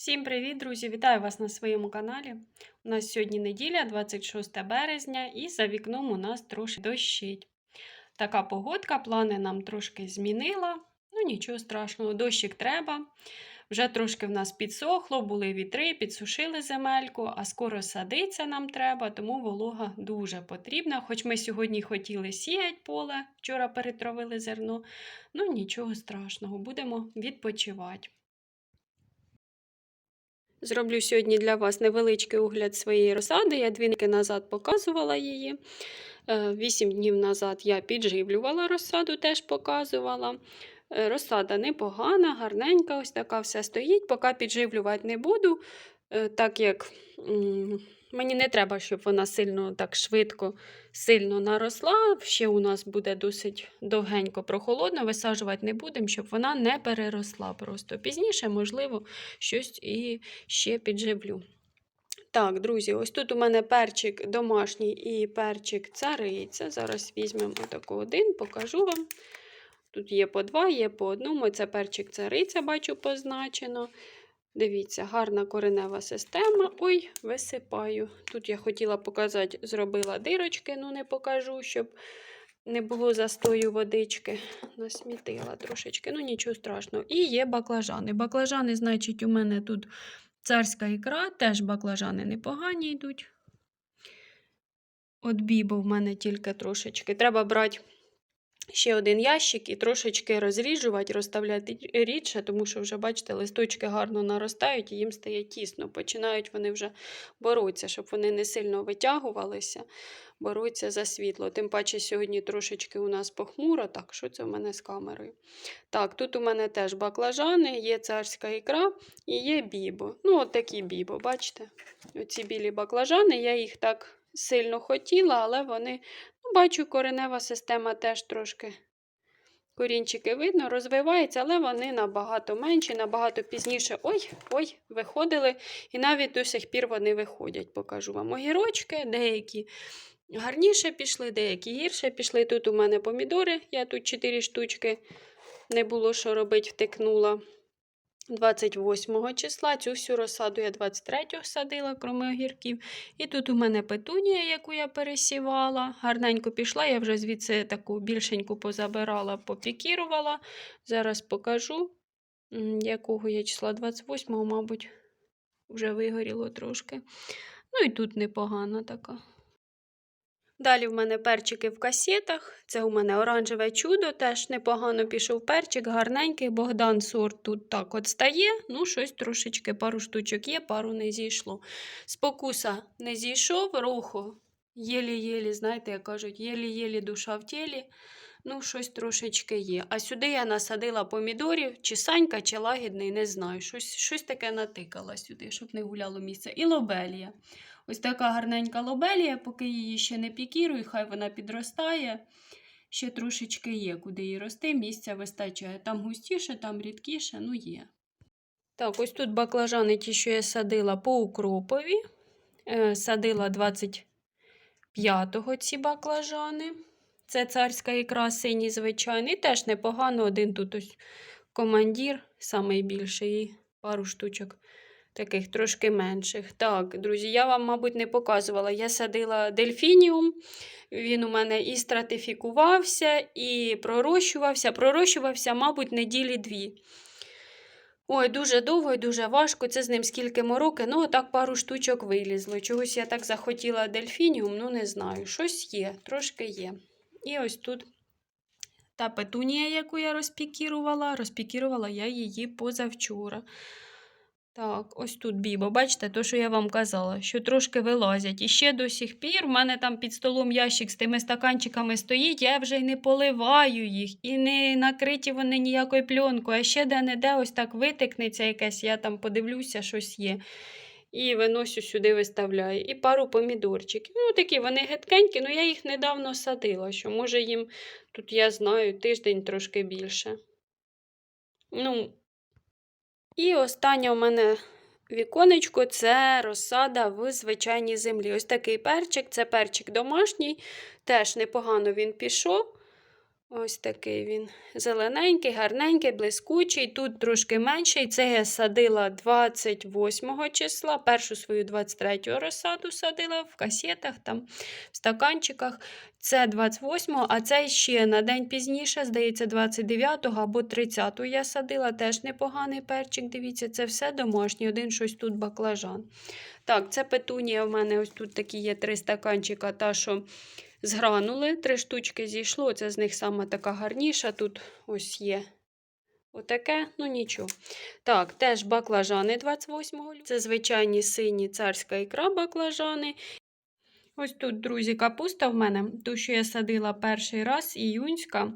Всім привіт, друзі! Вітаю вас на своєму каналі. У нас сьогодні неділя, 26 березня, і за вікном у нас трошки дощить. Така погодка, плани нам трошки змінила. Ну, нічого страшного, дощик треба. Вже трошки в нас підсохло, були вітри, підсушили земельку, а скоро садиться нам треба, тому волога дуже потрібна. Хоч ми сьогодні хотіли сіяти поле, вчора перетравили зерно, ну нічого страшного, будемо відпочивати. Зроблю сьогодні для вас невеличкий огляд своєї розсади. Я дві роки назад показувала її. Е, Вісім днів назад я підживлювала розсаду, теж показувала. Е, Розсада непогана, гарненька, ось така все стоїть. Поки підживлювати не буду, так як мені не треба, щоб вона сильно так швидко сильно наросла. Ще у нас буде досить довгенько прохолодно, висаджувати не будемо, щоб вона не переросла просто. Пізніше, можливо, щось і ще підживлю. Так, друзі, ось тут у мене перчик домашній і перчик цариця. Зараз візьмемо отаку один, покажу вам. Тут є по два, є по одному. Це перчик цариця, бачу, позначено. Дивіться, гарна коренева система. Ой, висипаю. Тут я хотіла показати, зробила дирочки, ну не покажу, щоб не було застою водички. Насмітила трошечки, ну нічого страшного. І є баклажани. Баклажани, значить, у мене тут царська ікра, теж баклажани непогані йдуть. От бібо в мене тільки трошечки. Треба брати ще один ящик і трошечки розріжувати, розставляти рідше, тому що вже, бачите, листочки гарно наростають і їм стає тісно. Починають вони вже боротися, щоб вони не сильно витягувалися, борються за світло. Тим паче сьогодні трошечки у нас похмуро. Так, що це в мене з камерою? Так, тут у мене теж баклажани, є царська ікра і є бібо. Ну, от такі бібо, бачите? Оці білі баклажани, я їх так сильно хотіла, але вони Бачу, коренева система теж трошки корінчики видно, розвивається, але вони набагато менші, набагато пізніше ой, ой, виходили. І навіть до сих пір вони виходять, покажу вам. Огірочки, деякі гарніше пішли, деякі гірше пішли. Тут у мене помідори, я тут 4 штучки не було що робити, втикнула. 28 числа цю всю розсаду я 23-го садила, крім огірків. І тут у мене петунія, яку я пересівала. Гарненько пішла, я вже звідси таку більшеньку позабирала, попікірувала. Зараз покажу, якого я числа 28-го, мабуть, вже вигоріло трошки. Ну і тут непогана така. Далі в мене перчики в касетах. Це у мене оранжеве чудо, теж непогано пішов перчик, гарненький. Богдан сорт тут так от стає. Ну, щось трошечки, пару штучок є, пару не зійшло. Спокуса не зійшов, руху. Єлі-єлі, знаєте, як кажуть, єлі-єлі душа в тілі. Ну, щось трошечки є. А сюди я насадила помідорів, чи санька, чи лагідний, не знаю. Щось, щось таке натикала сюди, щоб не гуляло місце. І лобелія. Ось така гарненька лобелія, поки її ще не пікірую, хай вона підростає. Ще трошечки є, куди її рости, місця вистачає. Там густіше, там рідкіше, ну є. Так, ось тут баклажани, ті, що я садила по укропові. Е, садила 25-го ці баклажани. Це царська ікра синій звичайний. Теж непогано. Один тут ось командір, найбільший, і пару штучок таких трошки менших. Так, друзі, я вам, мабуть, не показувала. Я садила дельфініум. Він у мене і стратифікувався, і пророщувався. Пророщувався, мабуть, неділі дві. Ой, дуже довго і дуже важко. Це з ним скільки мороки. Ну, отак пару штучок вилізло. Чогось я так захотіла дельфініум, ну не знаю. Щось є, трошки є. І ось тут та петунія, яку я розпікірувала, розпікірувала я її позавчора. Так, ось тут бібо. Бачите, то, що я вам казала, що трошки вилазять. І ще до сих пір в мене там під столом ящик з тими стаканчиками стоїть, я вже й не поливаю їх, і не накриті вони ніякою пленкою. А ще де-не-де ось так витикнеться якесь, я там подивлюся, щось є. І виносю сюди виставляю. І пару помідорчиків. Ну, такі вони гидкенькі, ну я їх недавно садила, що може їм тут, я знаю, тиждень трошки більше. Ну, і останнє у мене віконечко це розсада в звичайній землі. Ось такий перчик, це перчик домашній, теж непогано він пішов. Ось такий він. Зелененький, гарненький, блискучий. Тут трошки менший. Це я садила 28 числа. Першу свою 23 розсаду садила в касетах, там, в стаканчиках. Це 28-го, а це ще на день пізніше, здається, 29-го або 30-го я садила. Теж непоганий перчик. Дивіться, це все домашнє. Один щось тут баклажан. Так, це петунія в мене ось тут такі є три стаканчика. Та, що згранули, три штучки зійшло. Це з них сама така гарніша. Тут ось є отаке, ну нічого. Так, теж баклажани 28-го. Це звичайні сині царська ікра баклажани. Ось тут, друзі, капуста в мене, ту, що я садила перший раз, іюнська.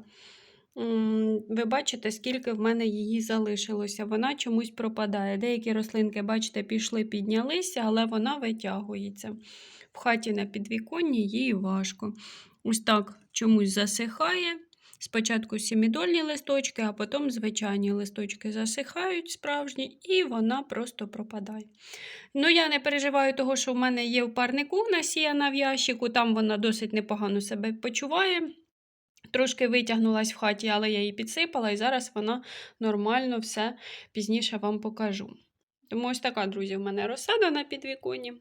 Ви бачите, скільки в мене її залишилося. Вона чомусь пропадає. Деякі рослинки, бачите, пішли, піднялися, але вона витягується. В хаті на підвіконні їй важко. Ось так чомусь засихає. Спочатку сімідольні листочки, а потім звичайні листочки засихають справжні, і вона просто пропадає. Ну, я не переживаю того, що в мене є в парнику насіяна в ящику, там вона досить непогано себе почуває. Трошки витягнулась в хаті, але я її підсипала, і зараз вона нормально все пізніше вам покажу. Тому ось така, друзі, в мене розсада на підвіконні.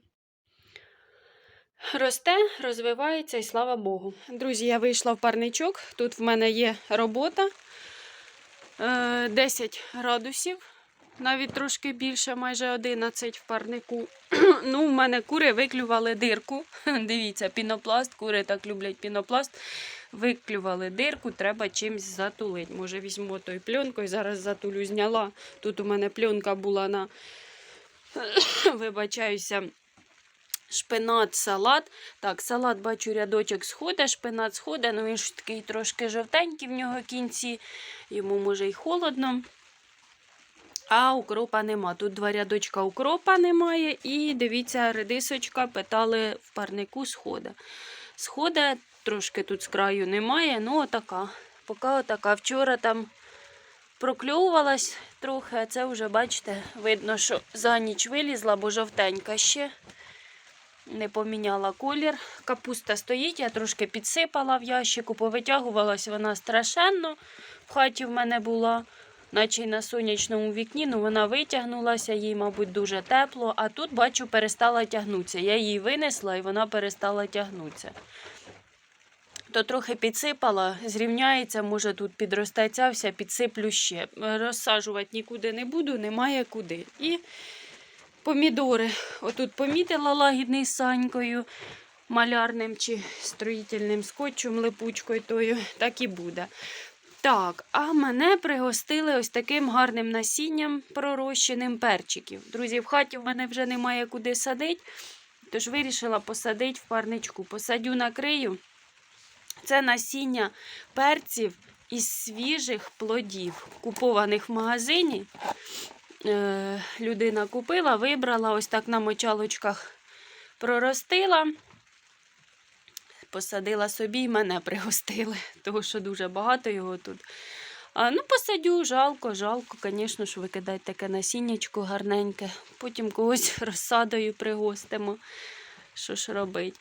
Росте, розвивається і слава Богу. Друзі, я вийшла в парничок. Тут в мене є робота Е, 10 градусів, навіть трошки більше, майже 11 в парнику. ну, в мене кури виклювали дирку. Дивіться, пінопласт, кури так люблять пінопласт. Виклювали дирку, треба чимось затулити. Може, візьму той пленкою, зараз затулю зняла. Тут у мене пленка була на, вибачаюся, шпинат, салат. Так, салат, бачу, рядочок сходить, шпинат сходить, ну він ж такий трошки жовтенький в нього кінці, йому може й холодно. А укропа нема. Тут два рядочка укропа немає. І дивіться, редисочка питали в парнику схода. Схода трошки тут з краю немає, ну отака. Поки отака. Вчора там прокльовувалась трохи, а це вже, бачите, видно, що за ніч вилізла, бо жовтенька ще. Не поміняла колір. Капуста стоїть, я трошки підсипала в ящику, повитягувалась вона страшенно. В хаті в мене була, наче й на сонячному вікні, ну вона витягнулася, їй, мабуть, дуже тепло. А тут, бачу, перестала тягнутися. Я її винесла і вона перестала тягнутися. То трохи підсипала, зрівняється, може тут підросте вся, підсиплю ще. Розсаджувати нікуди не буду, немає куди. І помідори. Отут помітила лагідний санькою, малярним чи строїтельним скотчем, липучкою тою, так і буде. Так, а мене пригостили ось таким гарним насінням пророщеним перчиків. Друзі, в хаті в мене вже немає куди садити, тож вирішила посадити в парничку. Посадю накрию. Це насіння перців із свіжих плодів, купованих в магазині. Е, людина купила, вибрала, ось так на мочалочках проростила, посадила собі і мене пригостили, тому що дуже багато його тут. А, ну, посадю, жалко, жалко, звісно, що викидати таке насіннячко гарненьке. Потім когось розсадою пригостимо. Що ж робить?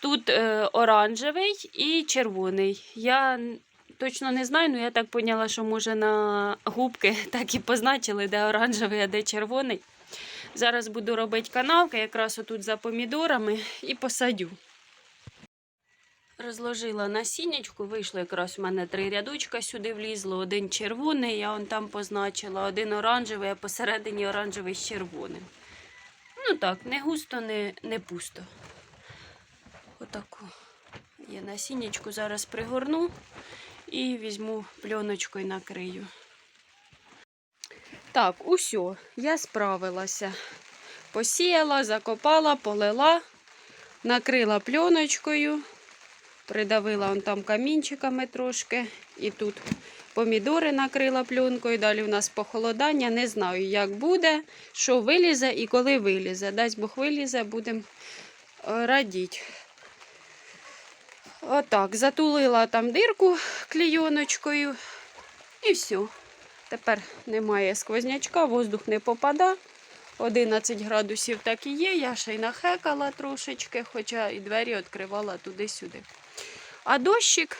Тут е, оранжевий і червоний. Я точно не знаю, але я так поняла, що може на губки так і позначили, де оранжевий, а де червоний. Зараз буду робити канавки, якраз отут за помідорами, і посадю. Розложила насіннячку, вийшло якраз у мене три рядочка сюди влізло. Один червоний, я он там позначила, один оранжевий, а посередині оранжевий з червоним. Ну так, не густо, не, не пусто. Отаку. Я насіннячку зараз пригорну і візьму пленочкою накрию. Так, усьо, я справилася. Посіяла, закопала, полила, накрила пленочкою, придавила он там камінчиками трошки. І тут помідори накрила пленкою. Далі в нас похолодання. Не знаю, як буде, що вилізе і коли вилізе. Дасть Бог вилізе, будемо радіти. Отак, затулила там дирку клійоночкою. І все. Тепер немає сквознячка, воздух не попада. 11 градусів так і є. Я ще й нахекала трошечки, хоча і двері відкривала туди-сюди. А дощик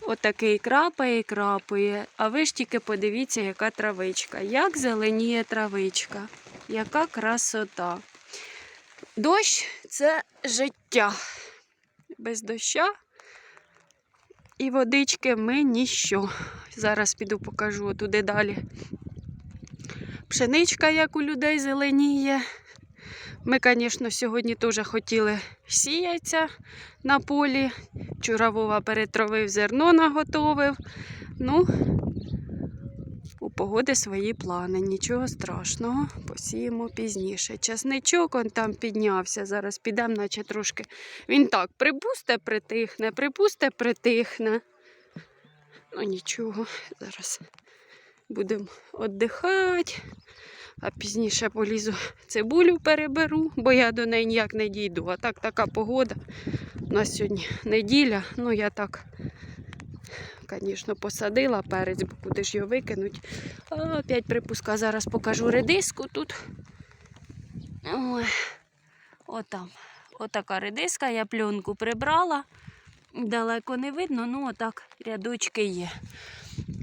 Отакий крапає крапає. А ви ж тільки подивіться, яка травичка. Як зеленіє травичка. Яка красота. Дощ це життя. Без доща і водички ми ніщо. Зараз піду покажу туди далі. Пшеничка, як у людей зеленіє. Ми, звісно, сьогодні теж хотіли сіятися на полі. Чуравова перетравив зерно, наготовив. Ну, погоди свої плани, нічого страшного, посіємо пізніше. Часничок он там піднявся. Зараз підемо, наче трошки. Він так припусте, притихне, припусте, притихне. Ну нічого, зараз будемо віддихати, а пізніше полізу цибулю переберу, бо я до неї ніяк не дійду. А так така погода. У нас сьогодні неділя, ну я так, звісно, посадила перець, бо куди ж його викинуть. Опять припуска. Зараз покажу редиску тут. Ой, отам. Отака редиска, я пленку прибрала. Далеко не видно, ну отак рядочки є.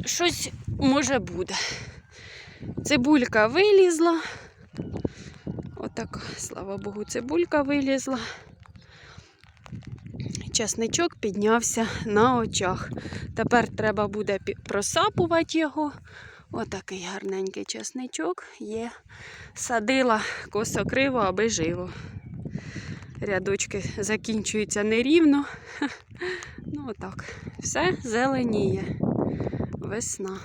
Щось може буде. Цибулька вилізла. Отак, слава Богу, цибулька вилізла. Часничок піднявся на очах. Тепер треба буде просапувати його. Отакий гарненький часничок є. Садила косо-криво, аби живо. Рядочки закінчуються нерівно. Ну, отак. Все зеленіє. Весна.